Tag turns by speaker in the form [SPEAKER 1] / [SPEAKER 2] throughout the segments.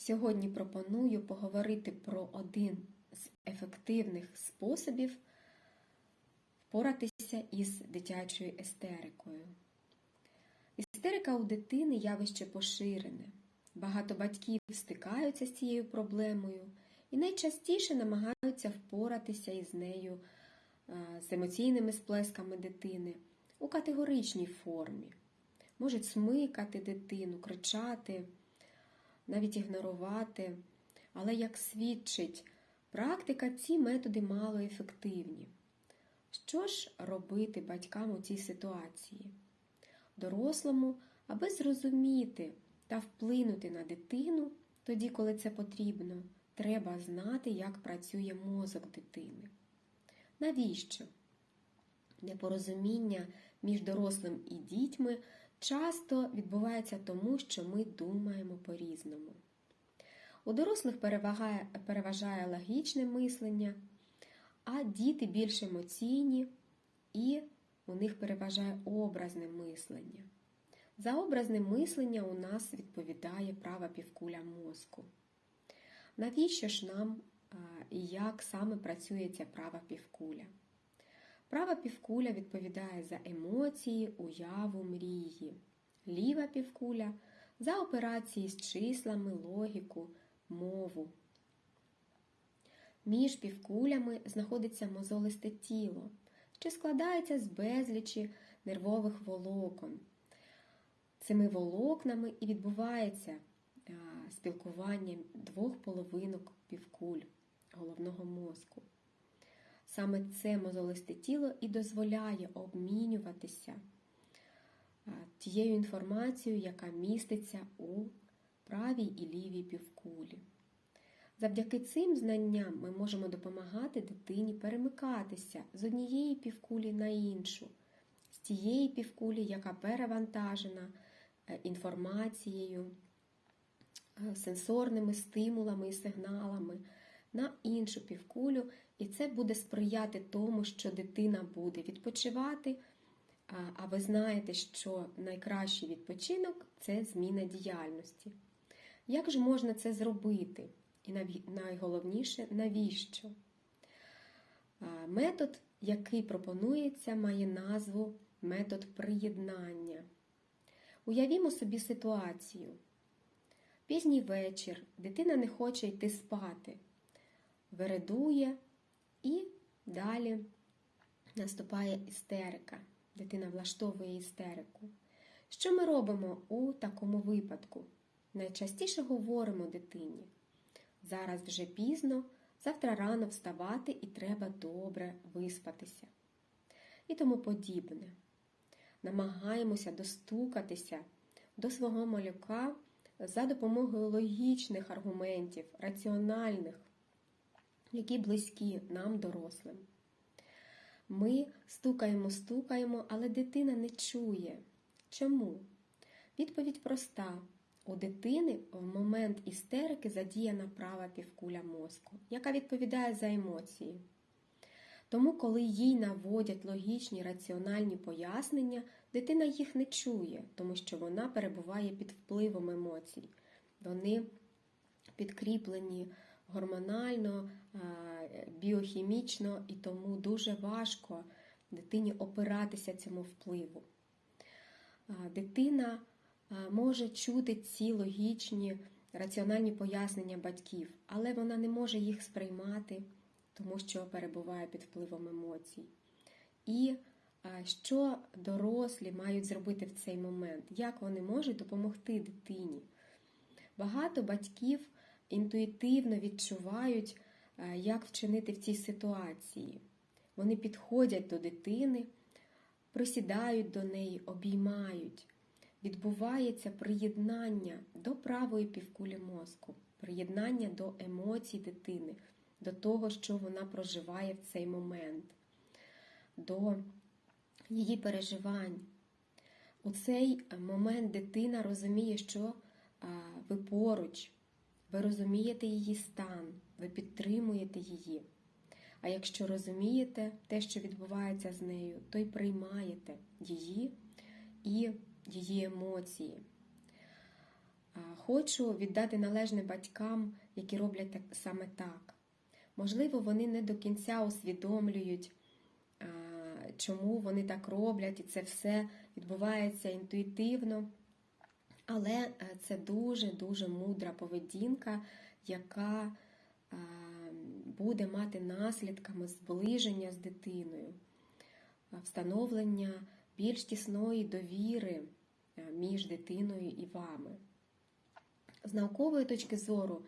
[SPEAKER 1] Сьогодні пропоную поговорити про один з ефективних способів впоратися із дитячою естерикою. Істерика у дитини явище поширене. Багато батьків стикаються з цією проблемою і найчастіше намагаються впоратися із нею е, з емоційними сплесками дитини у категоричній формі. Можуть смикати дитину, кричати, навіть ігнорувати. Але, як свідчить практика, ці методи малоефективні. Що ж робити батькам у цій ситуації? Дорослому, аби зрозуміти та вплинути на дитину, тоді, коли це потрібно, треба знати, як працює мозок дитини. Навіщо? Непорозуміння між дорослим і дітьми часто відбувається тому, що ми думаємо по-різному. У дорослих перевагає, переважає логічне мислення, а діти більш емоційні і у них переважає образне мислення. За образне мислення у нас відповідає права півкуля мозку. Навіщо ж нам і як саме працює ця права півкуля? Права півкуля відповідає за емоції, уяву, мрії, ліва півкуля за операції з числами, логіку, мову. Між півкулями знаходиться мозолисте тіло, що складається з безлічі нервових волокон. Цими волокнами і відбувається спілкування двох половинок півкуль головного мозку. Саме це мозолисте тіло і дозволяє обмінюватися тією інформацією, яка міститься у правій і лівій півкулі. Завдяки цим знанням ми можемо допомагати дитині перемикатися з однієї півкулі на іншу, з тієї півкулі, яка перевантажена інформацією, сенсорними стимулами і сигналами на іншу півкулю, і це буде сприяти тому, що дитина буде відпочивати. А ви знаєте, що найкращий відпочинок це зміна діяльності. Як ж можна це зробити? І найголовніше, навіщо? Метод, який пропонується, має назву метод приєднання. Уявімо собі ситуацію. Пізній вечір, дитина не хоче йти спати, вередує і далі наступає істерика. Дитина влаштовує істерику. Що ми робимо у такому випадку? Найчастіше говоримо дитині. Зараз вже пізно, завтра рано вставати і треба добре виспатися. І тому подібне. Намагаємося достукатися до свого малюка за допомогою логічних аргументів, раціональних, які близькі нам, дорослим. Ми стукаємо, стукаємо, але дитина не чує. Чому? Відповідь проста. У дитини в момент істерики задіяна права півкуля мозку, яка відповідає за емоції. Тому, коли їй наводять логічні раціональні пояснення, дитина їх не чує, тому що вона перебуває під впливом емоцій. Вони підкріплені гормонально, біохімічно і тому дуже важко дитині опиратися цьому впливу. Дитина може чути ці логічні раціональні пояснення батьків, але вона не може їх сприймати, тому що перебуває під впливом емоцій. І що дорослі мають зробити в цей момент? Як вони можуть допомогти дитині? Багато батьків інтуїтивно відчувають, як вчинити в цій ситуації. Вони підходять до дитини, присідають до неї, обіймають. Відбувається приєднання до правої півкулі мозку, приєднання до емоцій дитини, до того, що вона проживає в цей момент, до її переживань. У цей момент дитина розуміє, що ви поруч, ви розумієте її стан, ви підтримуєте її. А якщо розумієте те, що відбувається з нею, то й приймаєте її і її емоції. Хочу віддати належне батькам, які роблять саме так. Можливо, вони не до кінця усвідомлюють, чому вони так роблять, і це все відбувається інтуїтивно. Але е, це дуже-дуже мудра поведінка, яка е, буде мати наслідками зближення з дитиною, е, встановлення більш тісної довіри між дитиною і вами. З наукової точки зору,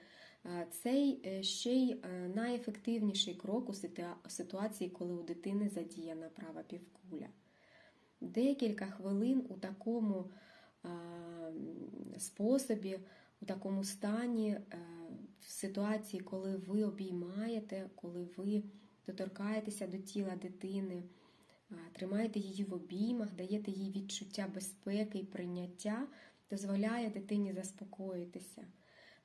[SPEAKER 1] цей ще й найефективніший крок у ситуації, коли у дитини задіяна права півкуля. Декілька хвилин у такому способі, у такому стані, е, в ситуації, коли ви обіймаєте, коли ви доторкаєтеся до тіла дитини, е, тримаєте її в обіймах, даєте їй відчуття безпеки і прийняття, дозволяє дитині заспокоїтися.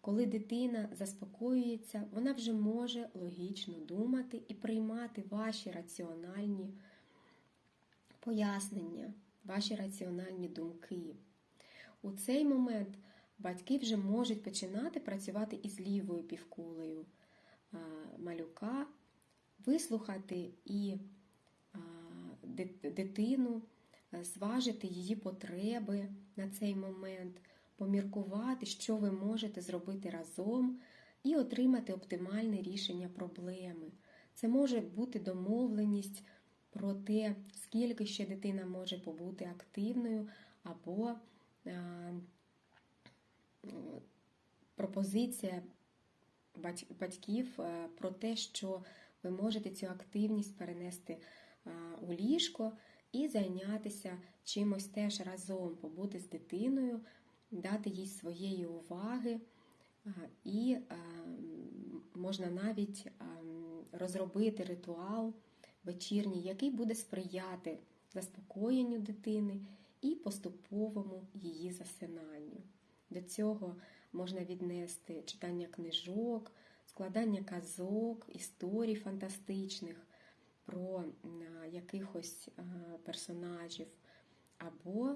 [SPEAKER 1] Коли дитина заспокоюється, вона вже може логічно думати і приймати ваші раціональні пояснення, ваші раціональні думки. У цей момент батьки вже можуть починати працювати із лівою півкулею малюка, вислухати і дитину, зважити її потреби на цей момент, поміркувати, що ви можете зробити разом, і отримати оптимальне рішення проблеми. Це може бути домовленість про те, скільки ще дитина може побути активною, або пропозиція батьків е, про те, що ви можете цю активність перенести у ліжко і зайнятися чимось теж разом, побути з дитиною, дати їй своєї уваги. І можна навіть розробити ритуал вечірній, який буде сприяти заспокоєнню дитини і поступовому її засинанню. До цього можна віднести читання книжок, складання казок, історій фантастичних про якихось персонажів, або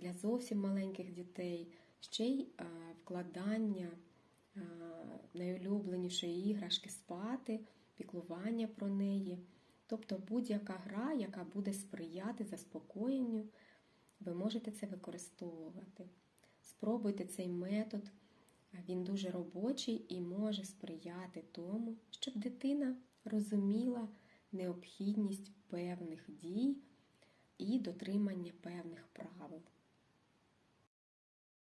[SPEAKER 1] для зовсім маленьких дітей ще й вкладання найулюбленішої іграшки спати, піклування про неї. Тобто будь-яка гра, яка буде сприяти заспокоєнню, ви можете це використовувати. Спробуйте цей метод, він дуже робочий і може сприяти тому, щоб дитина розуміла необхідність певних дій і дотримання певних правил.